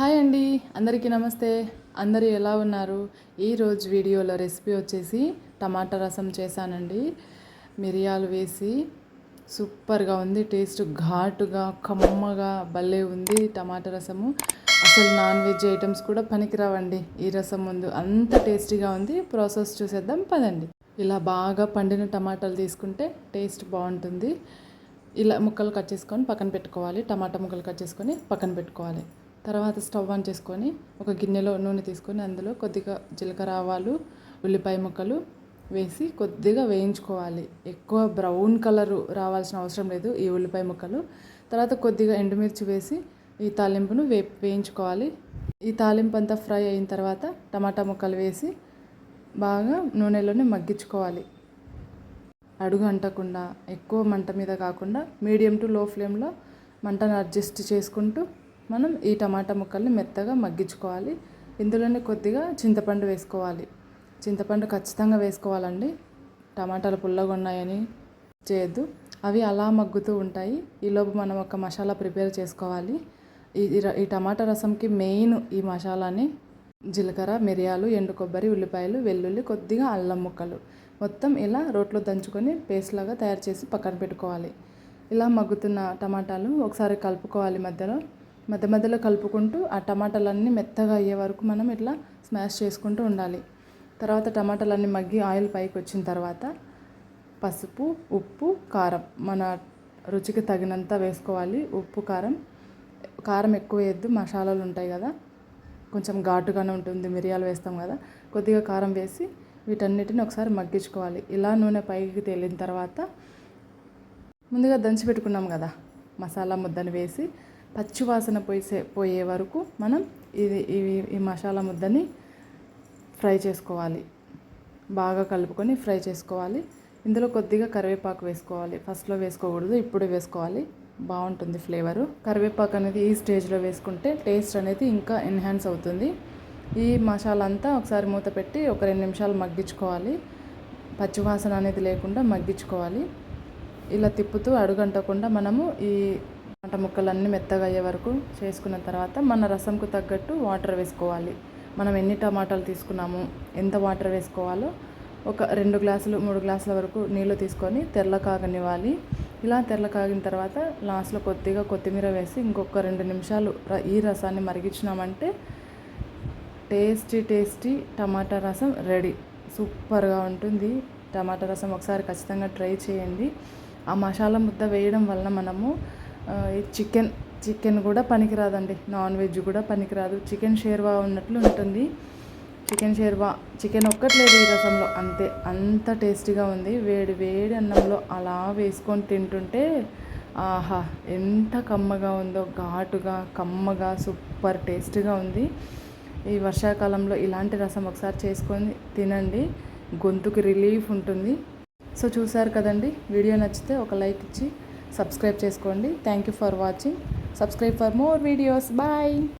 Hi అండి అందరికీ నమస్తే. అందరూ ఎలా ఉన్నారు? ఈరోజు వీడియోలో రెసిపీ వచ్చేసి టమాటా రసం చేశానండి. మిరియాలు వేసి సూపర్గా ఉంది టేస్ట్ ఘాటుగా కమ్మగా భలే ఉంది టమాటా రసము. అసలు నాన్ వెజ్ ఐటమ్స్ కూడా పనికిరావండి. ఈ రసం ముందు అంత టేస్టీగా ఉంది ప్రాసెస్ చూసేద్దాం పదండి. ఇలా బాగా పండిన టమాటాలు తీసుకుంటే టేస్ట్ బాగుంటుంది. ఇలా ముక్కలు కట్ చేసుకొని పక్కన పెట్టుకోవాలి టమాటా ముక్కలు కట్ చేసుకొని పక్కన పెట్టుకోవాలి. తర్వాత స్టవ్ ఆన్ చేసుకొని ఒక గిన్నెలో నూనె తీసుకొని అందులో కొద్దిగా జీలకర్ర ఆవాలు ఉల్లిపాయ ముక్కలు వేసి కొద్దిగా వేయించుకోవాలి. ఎక్కువ బ్రౌన్ కలరు రావాల్సిన అవసరం లేదు ఈ ఉల్లిపాయ ముక్కలు. తర్వాత కొద్దిగా ఎండుమిర్చి వేసి ఈ తాలింపును వే వేయించుకోవాలి. ఈ తాలింపు అంతా ఫ్రై అయిన తర్వాత టమాటా ముక్కలు వేసి బాగా నూనెలోనే మగ్గించుకోవాలి. అడుగు అంటకుండా ఎక్కువ మంట మీద కాకుండా మీడియం టు లో ఫ్లేమ్లో మంటను అడ్జస్ట్ చేసుకుంటూ మనం ఈ టమాటా ముక్కల్ని మెత్తగా మగ్గించుకోవాలి. ఇందులోనే కొద్దిగా చింతపండు వేసుకోవాలి. చింతపండు ఖచ్చితంగా వేసుకోవాలండి. టమాటాలు పుల్లగా ఉన్నాయని చేయొద్దు. అవి అలా మగ్గుతూ ఉంటాయి. ఈలోపు మనం ఒక మసాలా ప్రిపేర్ చేసుకోవాలి. ఈ ఈ టమాటా రసంకి మెయిన్ ఈ మసాలాని జీలకర్ర మిరియాలు ఎండు కొబ్బరి ఉల్లిపాయలు వెల్లుల్లి కొద్దిగా అల్లం ముక్కలు. మొత్తం ఇలా రోట్లో దంచుకొని పేస్ట్ లాగా తయారు చేసి పక్కన పెట్టుకోవాలి. ఇలా మగ్గుతున్న టమాటాలు ఒకసారి కలుపుకోవాలి మధ్యలో. మధ్య మధ్యలో కలుపుకుంటూ ఆ టమాటాలన్నీ మెత్తగా అయ్యే వరకు మనం ఇట్లా స్మాష్ చేసుకుంటూ ఉండాలి. తర్వాత టమాటాలన్నీ మగ్గి ఆయిల్ పైకి వచ్చిన తర్వాత పసుపు ఉప్పు కారం మన రుచికి తగినంత వేసుకోవాలి. ఉప్పు కారం. కారం ఎక్కువ వేయద్దు మసాలాలు ఉంటాయి కదా. కొంచెం ఘాటుగానే ఉంటుంది మిరియాలు వేస్తాం కదా. కొద్దిగా కారం వేసి వీటన్నిటిని ఒకసారి మగ్గించుకోవాలి. ఇలా నూనె పైకి తేలిన తర్వాత ముందుగా దంచి పెట్టుకున్నాం కదా మసాలా ముద్దని వేసి పచ్చివాసన పోసే పోయే వరకు మనం ఇది ఇవి ఈ మసాలా ముద్దని ఫ్రై చేసుకోవాలి. బాగా కలుపుకొని ఫ్రై చేసుకోవాలి. ఇందులో కొద్దిగా కరివేపాకు వేసుకోవాలి. ఫస్ట్లో వేసుకోకూడదు ఇప్పుడే వేసుకోవాలి. బాగుంటుంది ఫ్లేవరు. కరివేపాకు అనేది ఈ స్టేజ్లో వేసుకుంటే టేస్ట్ అనేది ఇంకా ఎన్హాన్స్ అవుతుంది. ఈ మసాలా అంతా ఒకసారి మూత పెట్టి ఒక రెండు నిమిషాలు మగ్గించుకోవాలి. పచ్చివాసన అనేది లేకుండా మగ్గించుకోవాలి. ఇలా తిప్పుతూ అడుగంటకుండా మనము ఈ టమాటా ముక్కలన్నీ మెత్తగా అయ్యే వరకు చేసుకున్న తర్వాత మన రసంకు తగ్గట్టు వాటర్ వేసుకోవాలి. మనం ఎన్ని టమాటాలు తీసుకున్నాము ఎంత వాటర్ వేసుకోవాలో ఒక రెండు గ్లాసులు మూడు గ్లాసుల వరకు నీళ్ళు తీసుకొని తెల్ల కాగనివ్వాలి. ఇలా తెల్ల కాగిన తర్వాత లాస్ట్లో కొద్దిగా కొత్తిమీర వేసి ఇంకొక రెండు నిమిషాలు ఈ రసాన్ని మరిగించినామంటే టేస్టీ టేస్టీ టమాటా రసం రెడీ. సూపర్గా ఉంటుంది. టమాటా రసం ఒకసారి ఖచ్చితంగా ట్రై చేయండి. ఆ మసాలా ముద్ద వేయడం వలన మనము చికెన్ చికెన్ కూడా పనికిరాదండి. నాన్ వెజ్ కూడా పనికిరాదు. చికెన్ షేర్వా ఉన్నట్లు ఉంటుంది. చికెన్ షేర్వా చికెన్ ఒక్కట్లేదు ఈ రసంలో. అంతే అంత టేస్టీగా ఉంది. వేడి వేడి అన్నంలో అలా వేసుకొని తింటుంటే ఆహా ఎంత కమ్మగా ఉందో ఘాటుగా కమ్మగా సూపర్ టేస్టీగా ఉంది. ఈ వర్షాకాలంలో ఇలాంటి రసం ఒకసారి చేసుకొని తినండి. గొంతుకి రిలీఫ్ ఉంటుంది. సో చూసారు కదండి? వీడియో నచ్చితే ఒక లైక్ ఇచ్చి సబ్స్క్రైబ్ చేసుకోండి. Thank you for watching subscribe for more videos bye